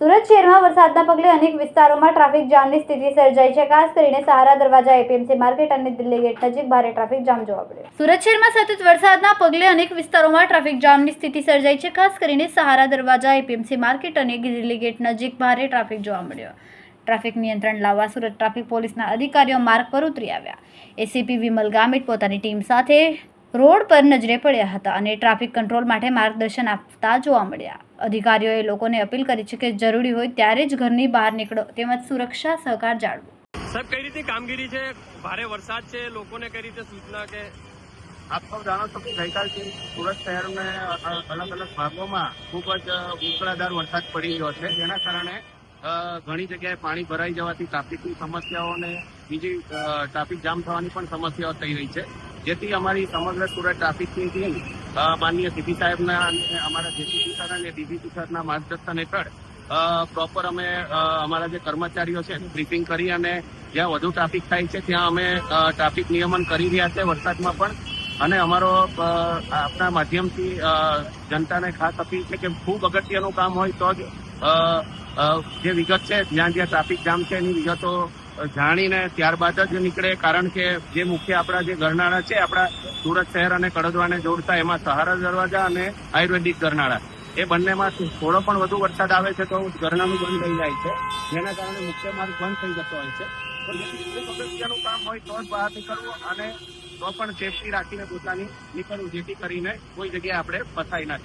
સુરત શહેરમાં વરસાદના પગલે અનેક વિસ્તારોમાં ટ્રાફિક જામની સ્થિતિ સર્જાઈ છે. ખાસ કરીને સહારા દરવાજા, એપીએમસી માર્કેટ અને દિલ્હી ગેટ નજીક ભારે ટ્રાફિક જામ જોવા મળ્યો. સુરત શહેરમાં સતત વરસાદના પગલે અનેક વિસ્તારોમાં ટ્રાફિક જામની સ્થિતિ સર્જાઈ છે. ખાસ કરીને સહારા દરવાજા, એપીએમસી માર્કેટ અને દિલ્હી ગેટ નજીક ભારે ટ્રાફિક જોવા મળ્યો. ટ્રાફિક નિયંત્રણ લાવવા સુરત ટ્રાફિક પોલીસના અધિકારીઓ માર્ગ પર ઉતરી આવ્યા. એસીપી વિમલ ગામિત પોતાની ટીમ સાથે રોડ પર નજરે પડ્યા હતા અને ટ્રાફિક કંટ્રોલ માટે માર્ગદર્શન આપતા જોવા મળ્યા. અધિકારીઓએ લોકોને અપીલ કરી છે કે જરૂરી હોય ત્યારે જ ઘરની બહાર નીકળો તેમજ સુરક્ષા સહકાર જાળવો. સાહેબ કઈ રીતે કામગીરી છે? ભારે વરસાદ છે. લોકોને કઈ રીતે સૂચના કે આપ સૌ જાણો છો કે ગઈકાલથી સુરત શહેરને અલગ અલગ ભાગોમાં ખૂબ જ ઉકળાધાર વરસાદ પડી રહ્યો છે. જેના કારણે ઘણી જગ્યાએ પાણી ભરાઈ જવાથી ટ્રાફિકની સમસ્યાઓ અને બીજી ટ્રાફિક જામ થવાની પણ સમસ્યાઓ થઈ રહી છે. જેથી અમારી સમગ્ર સુરત ટ્રાફિકની ટીમ માનનીય સીપી સાહેબના અને અમારા જેસીપી સર અને ડીજીપી સરના માર્ગદર્શન હેઠળ પ્રોપર અમે અમારા જે કર્મચારીઓ છે બ્રીફિંગ કરી અને જ્યાં વધુ ટ્રાફિક થાય છે, ત્યાં અમે ટ્રાફિક નિયમન કરી રહ્યા છે વરસાદમાં પણ. અને અમારો આપના માધ્યમથી જનતાને ખાસ અપીલ છે કે ખૂબ અગત્યનું કામ હોય તો જ જે વિગત છે, જ્યાં જ્યાં ટ્રાફિક જામ છે એની વિગતો જાણીને ત્યારબાદ જ નીકળે, કારણ કે જે મુખ્ય આપણા જે ગરનાળા છે, આપણા સુરત શહેર અને કડદવાને જોડતા એમાં સહારા દરવાજા અને આયુર્વેદિક ગરનાળા એ બંનેમાં થોડો પણ વધુ વરસાદ આવે છે તો ગરનાળું બંધ થઈ જાય છે, જેના કારણે મુખ્ય માર્ગ બંધ થઈ જતો હોય છે. તો કામ હોય તો જ બહાર નીકળવું અને તો પણ સેફટી રાખીને પોતાની નીકળવું, જેથી કરીને કોઈ જગ્યાએ આપણે ફસાઈ ના